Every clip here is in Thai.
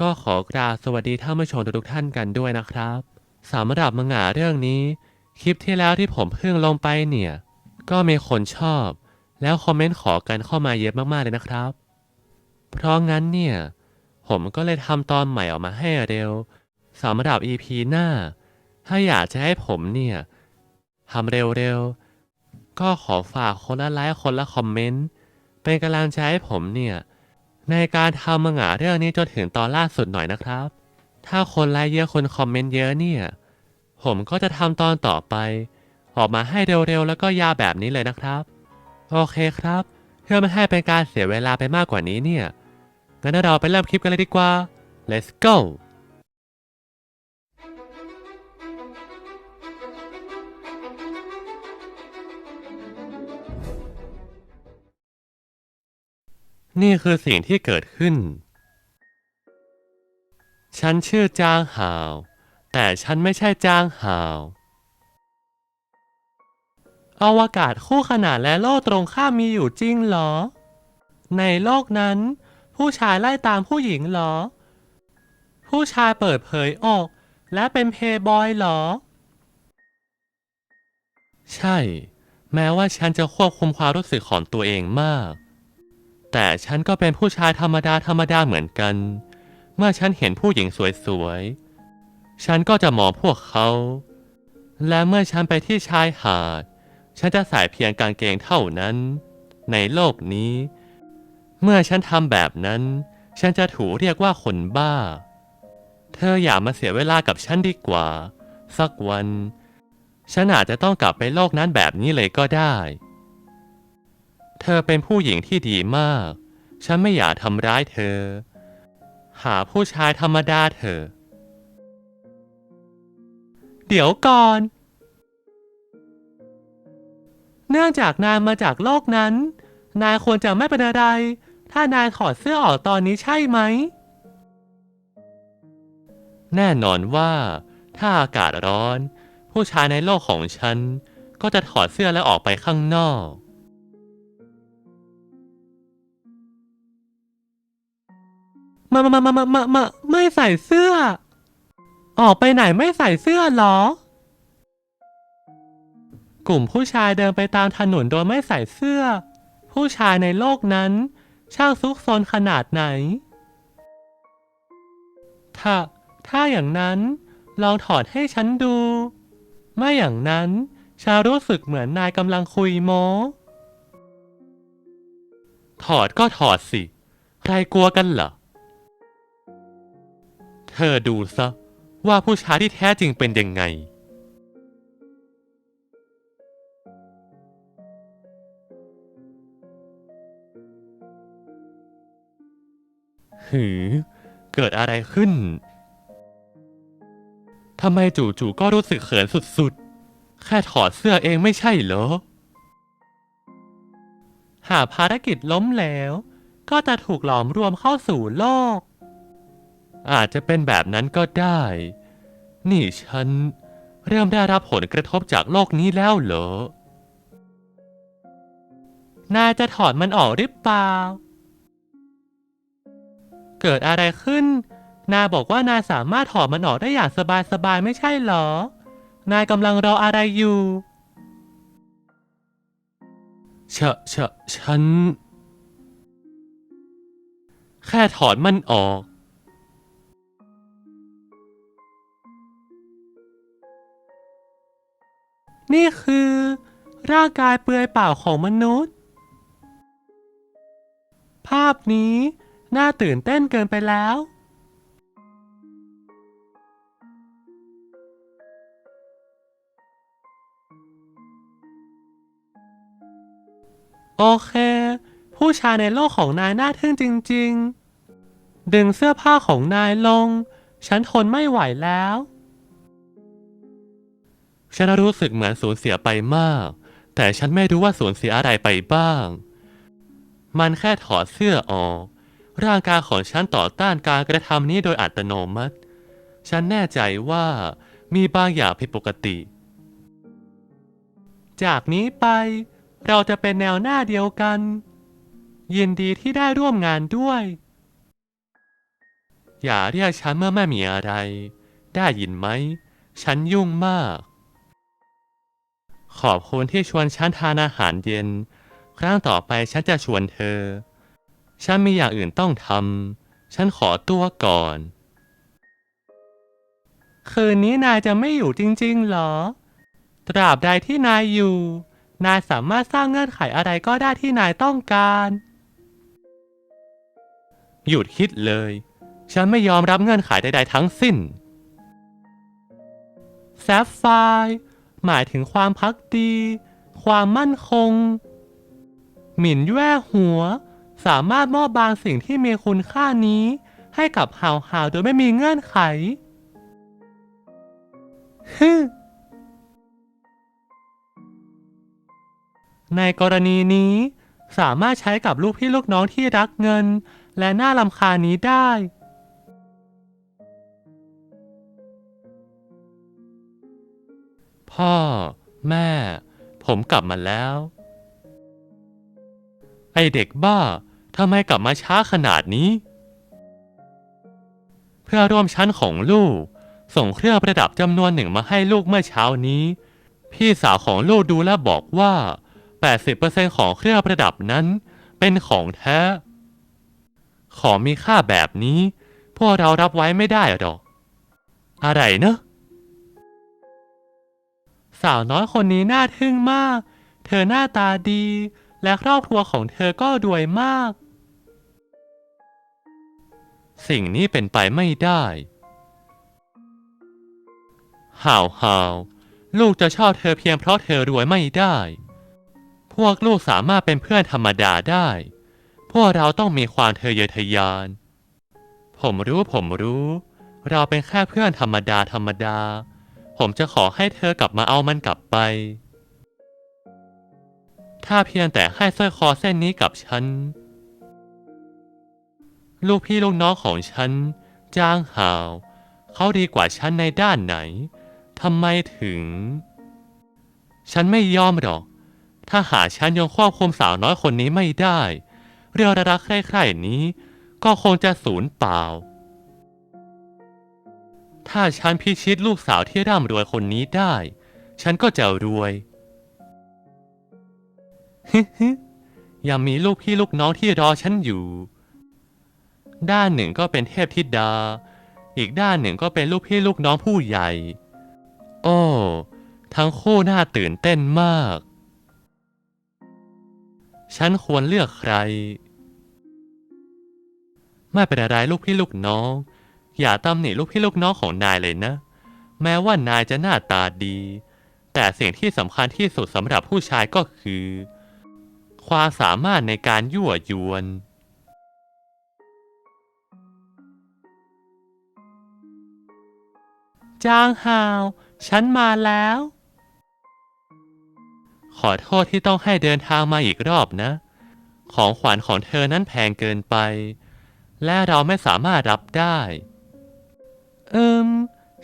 ก็ขอกราบสวัสดีท่านผู้ชมทุกท่านกันด้วยนะครับสำหรับมังงะเรื่องนี้ คลิปที่แล้วที่ผมเพิ่งลงไปเนี่ย ก็มีคนชอบ แล้วคอมเมนต์ขอกันเข้ามาเยอะมากๆเลยนะครับ เพราะงั้นเนี่ย ผมก็เลยทำตอนใหม่ออกมาให้เร็วสำหรับ EP หน้า ถ้าอยากจะให้ผมเนี่ยทำเร็วๆก็ขอฝากคนละไลค์คนละคอมเมนต์เป็นกำลังใจให้ผมเนี่ย ในการทำมังงะเรื่องนี้จนถึงตอนล่าสุดหน่อยนะครับ ถ้าคนไลค์เยอะคนคอมเมนต์เยอะเนี่ย ผมก็จะทำตอนต่อไป ออกมาให้เร็วๆแล้วก็ยาวแบบนี้เลยนะครับ โอเคครับ เพื่อไม่ให้เป็นการเสียเวลาไปมากกว่านี้เนี่ยงั้นเราไปเริ่มคลิปกันเลยดีกว่า let's go นี่คือสิ่งที่เกิดขึ้น ฉันชื่อจางหาว แต่ฉันไม่ใช่จางหาวอวกาศคู่ขนานและโลกตรงข้ามมีอยู่จริงเหรอ ในโลกนั้น ผู้ชายไล่ตามผู้หญิงเหรอ ผู้ชายเปิดเผยอก และเป็นเพย์บอยเหรอ ใช่ แม้ว่าฉันจะควบคุมความรู้สึกของตัวเองมาก แต่ฉันก็เป็นผู้ชายธรรมดาธรรมดาเหมือนกัน เมื่อฉันเห็นผู้หญิงสวยๆ ฉันก็จะมองพวกเขา และเมื่อฉันไปที่ชายหาด ฉันจะใส่เพียงกางเกงเท่านั้น ในโลกนี้ เมื่อฉันทำแบบนั้น ฉันจะถูกเรียกว่าคนบ้า เธออย่ามาเสียเวลากับฉันดีกว่า สักวัน ฉันอาจจะต้องกลับไปโลกนั้นแบบนี้เลยก็ได้ เธอเป็นผู้หญิงที่ดีมาก ฉันไม่อยากทำร้ายเธอ หาผู้ชายธรรมดาเถอะ เดี๋ยวก่อน เนื่องจากนายมาจากโลกนั้น นายควรจะไม่เป็นอะไร ถ้านายถอดเสื้อออกตอนนี้ใช่ไหม แน่นอนว่า ถ้าอากาศร้อน ผู้ชายในโลกของฉัน ก็จะถอดเสื้อแล้วออกไปข้างนอก มามามามามามาไม่ใส่เสื้อ ออกไปไหนไม่ใส่เสื้อเหรอ กลุ่มผู้ชายเดินไปตามถนนโดยไม่ใส่เสื้อ ผู้ชายในโลกนั้น ช่างซุกซนขนาดไหน ถ้า ถ้าอย่างนั้น ลองถอดให้ฉันดู ไม่อย่างนั้นฉันรู้สึกเหมือนนายกำลังคุยโมถอดก็ถอดสิ ใครกลัวกันเหรอ เธอดูซะ ว่าผู้ชายที่แท้จริงเป็นยังไง หือ เกิดอะไรขึ้น ทำไมจู่ๆก็รู้สึกเขินสุดๆ แค่ถอดเสื้อเองไม่ใช่เหรอ หากภารกิจล้มเหลวก็จะถูกหลอมรวมเข้าสู่โลก อาจจะเป็นแบบนั้นก็ได้ นี่ฉัน เริ่มได้รับผลกระทบจากโลกนี้แล้วเหรอ นายจะถอดมันออกหรือเปล่า เกิดอะไรขึ้น นายบอกว่านายสามารถถอดมันออกได้อย่างสบายๆไม่ใช่เหรอ นายกำลังรออะไรอยู่ชะชะฉัน แค่ถอดมันออก นี่คือ ร่างกายเปลือยเปล่าของมนุษย์ ภาพนี้น่าตื่นเต้นเกินไปแล้ว โอเค ผู้ชายในโลกของนายน่าทึ่งจริง ๆ ดึงเสื้อผ้าของนายลง ฉันทนไม่ไหวแล้ว ฉันรู้สึกเหมือนสูญเสียไปมาก แต่ฉันไม่รู้ว่าสูญเสียอะไรไปบ้าง มันแค่ถอดเสื้อออก ร่างกายของฉันต่อต้านการกระทำนี้โดยอัตโนมัติ ฉันแน่ใจว่ามีบางอย่างผิดปกติ จากนี้ไป เราจะเป็นแนวหน้าเดียวกัน ยินดีที่ได้ร่วมงานด้วย อย่าเรียกฉันเมื่อไม่มีอะไร ได้ยินไหม ฉันยุ่งมาก ขอบคุณที่ชวนฉันทานอาหารเย็น ครั้งต่อไปฉันจะชวนเธอ ฉันมีอย่างอื่นต้องทำ ฉันขอตัวก่อน คืนนี้นายจะไม่อยู่จริงๆเหรอ ตราบใดที่นายอยู่ นายสามารถสร้างเงื่อนไขอะไรก็ได้ที่นายต้องการ หยุดคิดเลย ฉันไม่ยอมรับเงื่อนไขใดๆทั้งสิ้นแซฟไฟร์ หมายถึงความพักดี ความมั่นคง หมิ่นแย่หัว สามารถมอบบางสิ่งที่มีคุณค่านี้ ให้กับหาวหาวๆโดยไม่มีเงื่อนไขฮึในกรณีนี้ สามารถใช้กับลูกพี่ลูกน้องที่รักเงิน และน่าลำคาญนี้ได้ พ่อ แม่ ผมกลับมาแล้ว ไอเด็กบ้าทำไมกลับมาช้าขนาดนี้ เพื่อร่วมชั้นของลูก ส่งเครื่องประดับจำนวนหนึ่งมาให้ลูกเมื่อเช้านี้ พี่สาวของลูกดูแลบอกว่า 80%ของเครื่องประดับนั้นเป็นของแท้ ของมีค่าแบบนี้ พวกเรารับไว้ไม่ได้หรอก อะไรเนอะ สาวน้อยคนนี้น่าทึ่งมาก เธอหน้าตาดี และครอบครัวของเธอก็รวยมาก สิ่งนี้เป็นไปไม่ได้ห่าวห่าวลูกจะชอบเธอเพียงเพราะเธอรวยไม่ได้ พวกลูกสามารถเป็นเพื่อนธรรมดาได้ พวกเราต้องมีความเทเยอทะยาน ผมรู้ผมรู้ เราเป็นแค่เพื่อนธรรมดาธรรมดา ผมจะขอให้เธอกลับมาเอามันกลับไป ถ้าเพียงแต่ให้สร้อยคอเส้นนี้กับฉัน ลูกพี่ลูกน้องของฉันจ้างหาว เขาดีกว่าฉันในด้านไหน ทำไมถึง ฉันไม่ยอมหรอก ถ้าหาฉันยังควบคุมสาวน้อยคนนี้ไม่ได้ เรื่องรักใคร่ๆนี้ก็คงจะสูญเปล่า ถ้าฉันพิชิตลูกสาวที่ร่ำรวยคนนี้ได้ ฉันก็จะรวยฮึฮึยังมีลูกพี่ลูกน้องที่รอฉันอยู่ ด้านหนึ่งก็เป็นเทพธิดา อีกด้านหนึ่งก็เป็นลูกพี่ลูกน้องผู้ใหญ่ โอ้ ทั้งคู่น่าตื่นเต้นมาก ฉันควรเลือกใคร ไม่เป็นไรลูกพี่ลูกน้อง อย่าตำหนิลูกพี่ลูกน้องของนายเลยนะ แม้ว่านายจะหน้าตาดี แต่สิ่งที่สำคัญที่สุดสำหรับผู้ชายก็คือ ความสามารถในการยั่วยวน จางฮาว ฉันมาแล้ว ขอโทษที่ต้องให้เดินทางมาอีกรอบนะ ของขวัญของเธอนั้นแพงเกินไป และเราไม่สามารถรับได้ เอิม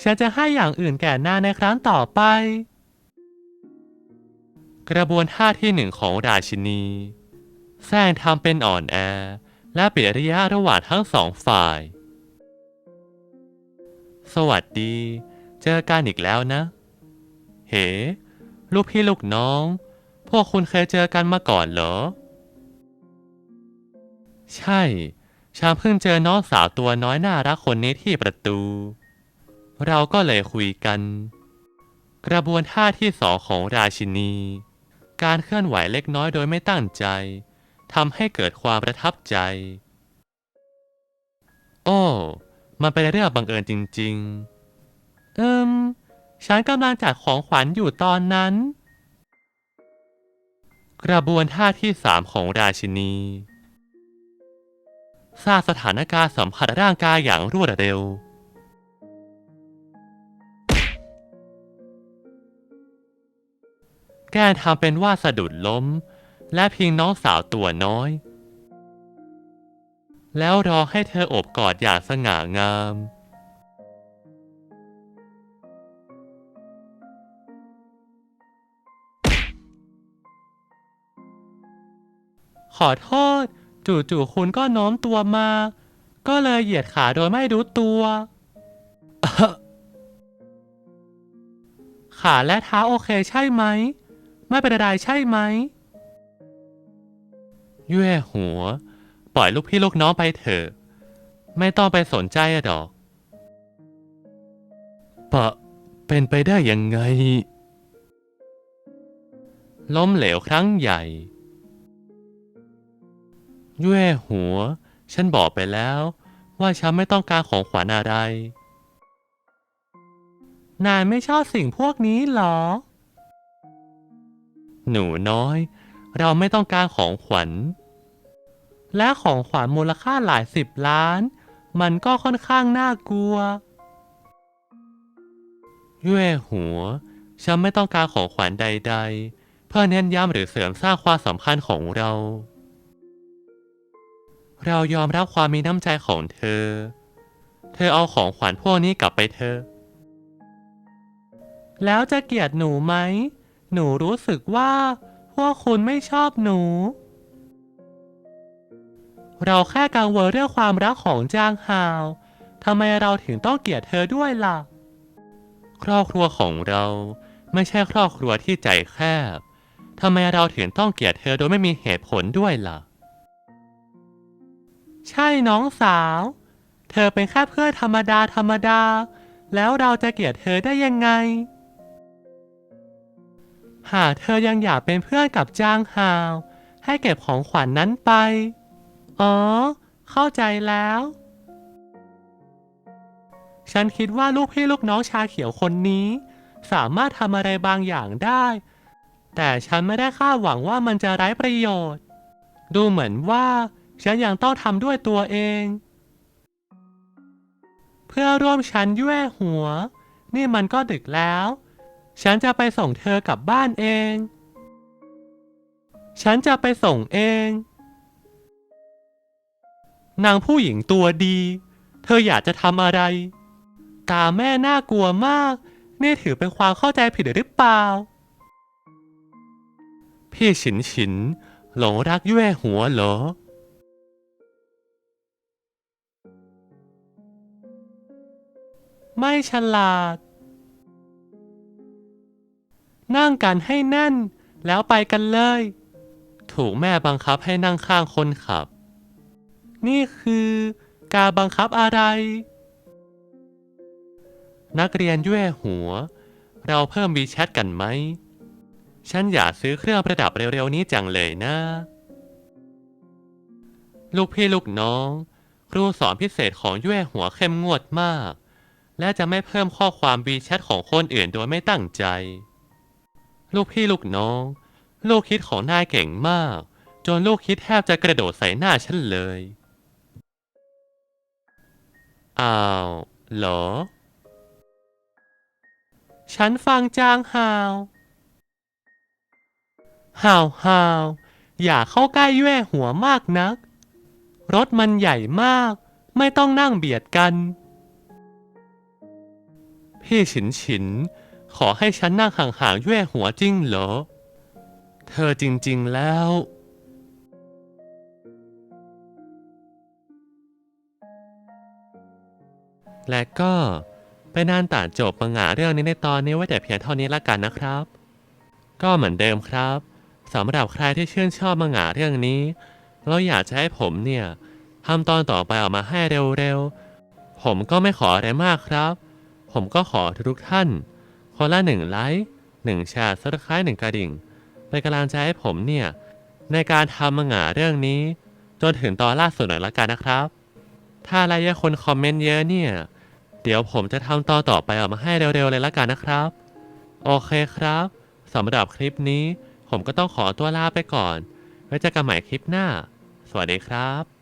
ฉันจะให้อย่างอื่นแก่นางในครั้งต่อไป กระบวนท่าที่หนึ่งของราชินีแซงทำเป็นอ่อนแอ และปลี่ยนระยะระหว่างทั้งสองฝ่าย สวัสดี เจอกันอีกแล้วนะ เฮ้ลูกพี่ลูกน้อง พวกคุณเคยเจอกันมาก่อนเหรอ ใช่ ฉันเพิ่งเจอน้องสาวตัวน้อยน่ารักคนนี้ที่ประตู เราก็เลยคุยกัน กระบวนท่าที่สองของราชินี การเคลื่อนไหวเล็กน้อยโดยไม่ตั้งใจทำให้เกิดความประทับใจ โอ้ มันเป็นเรื่องบังเอิญจริง ๆ เอิมฉันกำลังจัดของขวัญอยู่ตอนนั้น กระบวนท่าที่สามของราชินีสร้างสถานการณ์สัมผัสร่างกายอย่างรวดเร็ว แกทำเป็นว่าสะดุดล้ม และพิงน้องสาวตัวน้อย แล้วรอให้เธอโอบกอดอย่างสง่างาม ขอโทษ จู่ๆคุณก็โน้มตัวมา ก็เลยเหยียดขาโดยไม่รู้ตัว ขาและเท้าโอเคใช่ไหม ไม่เป็นไรใช่ไหมเย่หัว ปล่อยลูกพี่ลูกน้องไปเถอะ ไม่ต้องไปสนใจอะดอก ปะ เป็นไปได้ยังไง ล้มเหลวครั้งใหญ่เย่หัว ฉันบอกไปแล้ว ว่าฉันไม่ต้องการของขวัญอะไร นายไม่ชอบสิ่งพวกนี้หรอ หนูน้อย เราไม่ต้องการของขวัญ และของขวัญมูลค่าหลายสิบล้าน มันก็ค่อนข้างน่ากลัวเย่หัว ฉันไม่ต้องการของขวัญใด ๆ เพื่อเน้นย้ำหรือเสริมสร้างความสัมพันธ์ของเรา เรายอมรับความมีน้ำใจของเธอ เธอเอาของขวัญพวกนี้กลับไปเถอแล้วจะเกลียดหนูไหม หนูรู้สึกว่าพวกคุณไม่ชอบหนู เราแค่กังวลเรื่องความรักของจางฮาวทำไมเราถึงต้องเกลียดเธอด้วยล่ะ ครอบครัวของเราไม่ใช่ครอบครัวที่ใจแคบทำไมเราถึงต้องเกลียดเธอโดยไม่มีเหตุผลด้วยล่ะ ใช่น้องสาว เธอเป็นแค่เพื่อนธรรมดาธรรมดา แล้วเราจะเกลียดเธอได้ยังไง หากเธอยังอยากเป็นเพื่อนกับจางฮาว ให้เก็บของขวัญนนั้นไป อ๋อ เข้าใจแล้ว ฉันคิดว่าลูกพี่ลูกน้องชาเขียวคนนี้ สามารถทำอะไรบางอย่างได้ แต่ฉันไม่ได้คาดหวังว่ามันจะไร้ประโยชน์ ดูเหมือนว่า ฉันยังต้องทำด้วยตัวเอง เพื่อร่วมฉันแย่หัว นี่มันก็ดึกแล้ว ฉันจะไปส่งเธอกลับบ้านเอง ฉันจะไปส่งเอง นางผู้หญิงตัวดี เธออยากจะทำอะไร ตาแม่น่ากลัวมาก นี่ถือเป็นความเข้าใจผิดหรือเปล่า พี่ฉินฉิน หลงรักแย่หัวเหรอไม่ฉลาด นั่งกันให้แน่น แล้วไปกันเลย ถูกแม่บังคับให้นั่งข้างคนขับ นี่คือการบังคับอะไร นักเรียนย่หัว เราเพิ่มวีแชทกันไหม ฉันอยากซื้อเครื่องประดับเร็วๆนี้จังเลยนะ ลูกพี่ลูกน้อง ครูสอนพิเศษของย่หัวเข้มงวดมาก และจะไม่เพิ่มข้อความวีแชทของคนอื่นโดยไม่ตั้งใจ ลูกพี่ลูกน้อง ลูกคิดของนายเก่งมาก จนลูกคิดแทบจะกระโดดใส่หน้าฉันเลย อ้าวเหรอ ฉันฟังจางฮาวฮาวฮาวอย่าเข้าใกล้แย่หัวมากนัก รถมันใหญ่มาก ไม่ต้องนั่งเบียดกัน พี่ฉินฉิน ขอให้ฉันนั่งห่างๆแย่หัวจริงเหรอ เธอจริงๆแล้ว และก็เป็นนานต่าจบมังงะเรื่องนี้ในตอนนี้ไว้แต่เพียงเท่านี้ละกันนะครับ ก็เหมือนเดิมครับสำหรับใครที่ชื่นชอบมังงะเรื่องนี้ เราอยากจะให้ผมเนี่ยทำตอนต่อไปออกมาให้เร็วๆ ผมก็ไม่ขออะไรมากครับ ผมก็ขอทุกท่าน คนละหนึ่งไลค์หนึ่งแชร์ซับสไครต์หนึ่งกระดิ่งเป็นกำลังใจให้ผมเนี่ย ในการทำมังงะเรื่องนี้ จนถึงตอนล่าสุดหน่อยละกันนะครับ ถ้าอะไรเยอะคนคอมเมนต์เยอะเนี่ย เดี๋ยวผมจะทำต่อต่อไปออกมาให้เร็วๆเลยละกันนะครับ โอเคครับสำหรับคลิปนี้ ผมก็ต้องขอตัวลาไปก่อน ไว้เจอกันใหม่คลิปหน้า สวัสดีครับ